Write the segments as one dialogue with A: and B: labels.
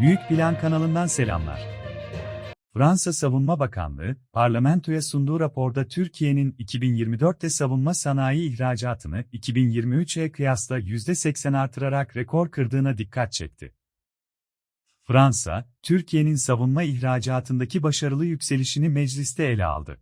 A: Büyük Plan kanalından selamlar. Fransa Savunma Bakanlığı, parlamentoya sunduğu raporda Türkiye'nin 2024'te savunma sanayi ihracatını 2023'e kıyasla %80 artırarak rekor kırdığına dikkat çekti. Fransa, Türkiye'nin savunma ihracatındaki başarılı yükselişini mecliste ele aldı.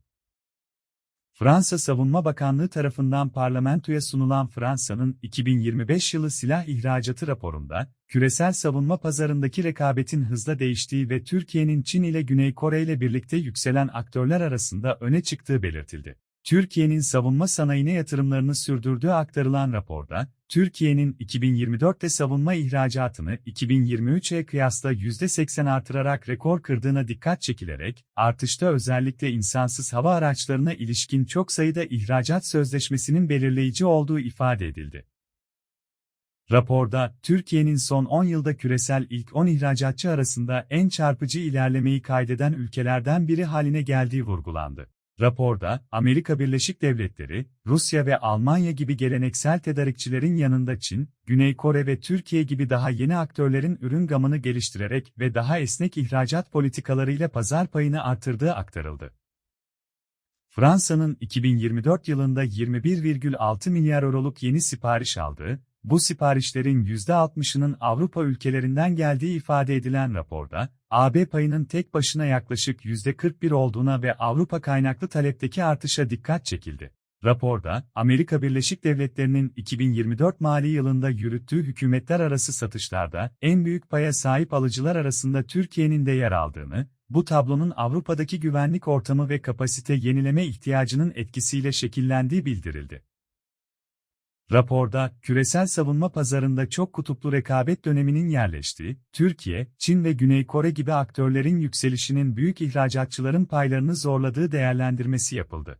A: Fransa Savunma Bakanlığı tarafından parlamentoya sunulan Fransa'nın 2025 yılı silah ihracatı raporunda, küresel savunma pazarındaki rekabetin hızla değiştiği ve Türkiye'nin Çin ile Güney Kore ile birlikte yükselen aktörler arasında öne çıktığı belirtildi. Türkiye'nin savunma sanayine yatırımlarını sürdürdüğü aktarılan raporda, Türkiye'nin 2024'te savunma ihracatını 2023'e kıyasla %80 artırarak rekor kırdığına dikkat çekilerek, artışta özellikle insansız hava araçlarına ilişkin çok sayıda ihracat sözleşmesinin belirleyici olduğu ifade edildi. Raporda, Türkiye'nin son 10 yılda küresel ilk 10 ihracatçı arasında en çarpıcı ilerlemeyi kaydeden ülkelerden biri haline geldiği vurgulandı. Raporda, Amerika Birleşik Devletleri, Rusya ve Almanya gibi geleneksel tedarikçilerin yanında Çin, Güney Kore ve Türkiye gibi daha yeni aktörlerin ürün gamını geliştirerek ve daha esnek ihracat politikalarıyla pazar payını artırdığı aktarıldı. Fransa'nın 2024 yılında 21,6 milyar euroluk yeni sipariş aldığı, bu siparişlerin %60'ının Avrupa ülkelerinden geldiği ifade edilen raporda, AB payının tek başına yaklaşık %41 olduğuna ve Avrupa kaynaklı talepteki artışa dikkat çekildi. Raporda, Amerika Birleşik Devletleri'nin 2024 mali yılında yürüttüğü hükümetler arası satışlarda en büyük paya sahip alıcılar arasında Türkiye'nin de yer aldığını, bu tablonun Avrupa'daki güvenlik ortamı ve kapasite yenileme ihtiyacının etkisiyle şekillendiği bildirildi. Raporda, küresel savunma pazarında çok kutuplu rekabet döneminin yerleştiği, Türkiye, Çin ve Güney Kore gibi aktörlerin yükselişinin büyük ihracatçıların paylarını zorladığı değerlendirmesi yapıldı.